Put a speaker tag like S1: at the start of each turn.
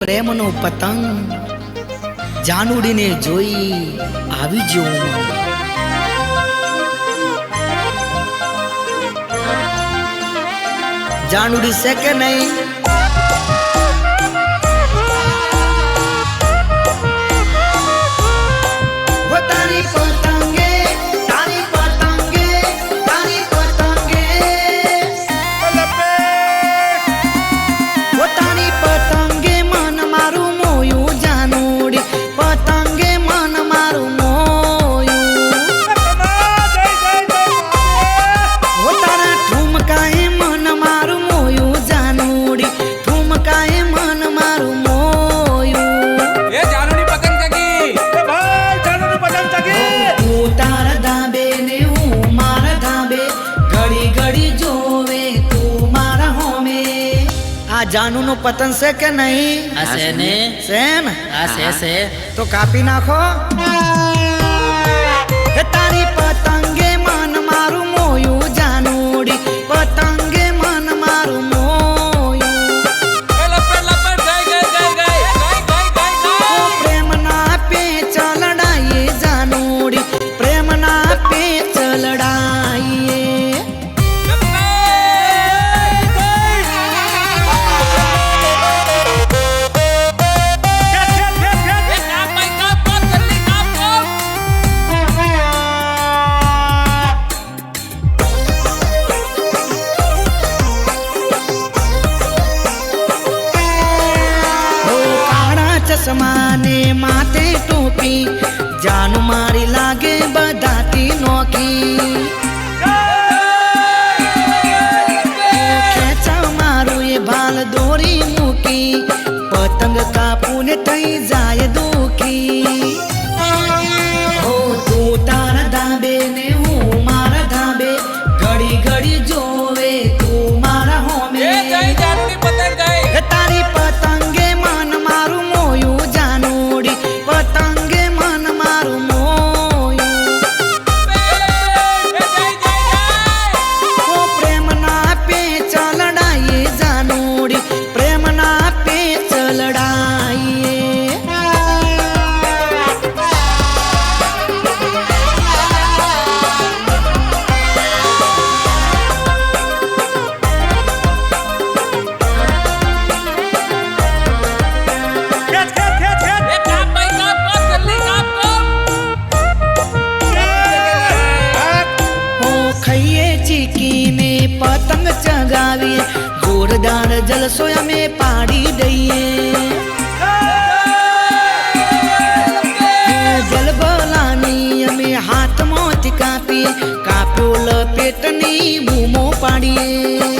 S1: પ્રેમનો પતંગ જાનુડીને જોઈ આવી જો જાનુડી છે કે નહીં? જાનુ નું પતન છે કે નહીં?
S2: હશે ને?
S1: છે
S2: છે
S1: તો કાપી નાખો. તારી ચશ્માને માથે ટોપી જાન મારી લાગે બધાથી નોખી મારું એ ભાલ દોરી મૂકી પતંગ કાપુને દાણ જલસો અમે પાડી દઈએ. જલબલાની અમે હાથમાં કાપીએ કાપ્યો લપેટની બૂમો પાડીએ.